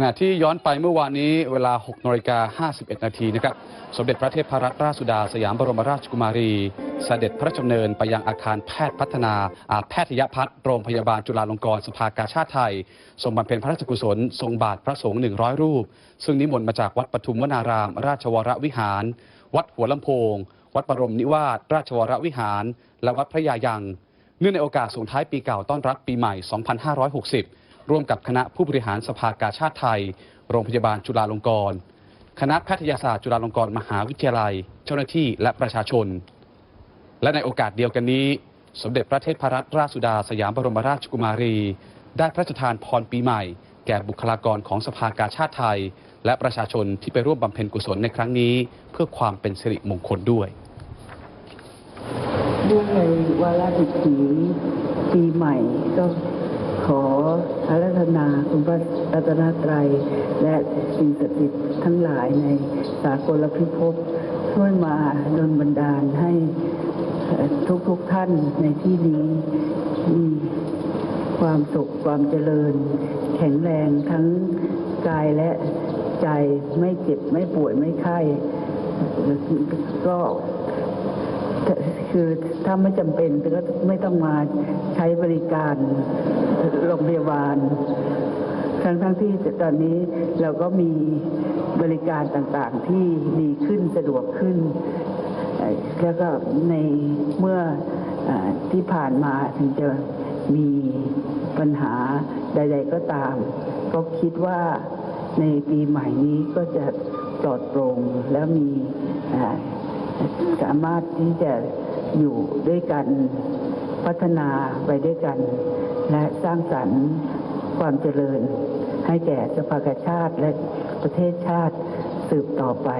ขณะที่ย้อนไปเมื่อวานนี้เวลา 6นาฬิกา51 นาทีนะครับ สมเด็จพระเทพรัตนราชสุดาสยามบรมราชกุมารีเสด็จพระราชดำเนินไปยังอาคารแพทย์พัฒนาอาแพทยพัฒน์โรงพยาบาลจุฬาลงกรณ์สภากาชาติไทย ทรงบำเพ็ญพระราชกุศล ทรงบาทพระสงฆ์100 รูป ซึ่งนิมนต์มาจากวัดปทุมวนาราม ราชวรวิหาร วัดหัวลำโพง วัดบรมนิวาสราชวรวิหาร และวัดพระยายัง เนื่องในโอกาสส่งท้ายปีเก่าต้อนรับปีใหม่ 2560 ร่วมกับคณะผู้บริหารสภากาชาติไทย โรงพยาบาลจุฬาลงกรณ์คณะแพทยศาสตร์จุฬาลงกรณ์มหาวิทยาลัย เจ้าหน้าที่และประชาชน และในโอกาสเดียวกันนี้ สมเด็จพระเทพรัตนราชสุดาสยามบรมราชกุมารี ได้พระราชทานพรปีใหม่ แก่บุคลากรของสภากาชาติไทย และประชาชนที่ไปร่วมบำเพ็ญกุศลในครั้งนี้ เพื่อความเป็นสิริมงคลด้วย เนื่องในวาระดิถีปีใหม่ก็ขออารัธนาคุณพระรัตนตรัย และสิ่งศักดิ์สิทธิ์ทั้งหลายในสากลพิภพช่วยมาดลบันดาลให้ทุกทุกท่านในที่นี้มีความสุขความเจริญ แข็งแรงทั้งกายและใจไม่เจ็บไม่ป่วยไม่ไข้ก็ คือถ้าไม่จำเป็นก็ไม่ต้องมาใช้บริการโรงพยาบาล ทั้งทั้งที่ตอนนี้เราก็มีบริการต่างๆที่ดีขึ้นสะดวกขึ้น แล้วก็ในเมื่ออที่ผ่านมาถึงจะมีปัญหาใด ๆ ก็ตาม ก็คิดว่าในปีใหม่นี้ก็จะปลอดโปร่งแล้วมีสามารถที่จะ อยู่ด้วยกัน พัฒนาไปด้วยกัน และสร้างสรรค์ความเจริญ ให้แก่สภากาชาติและประเทศชาติสืบต่อไป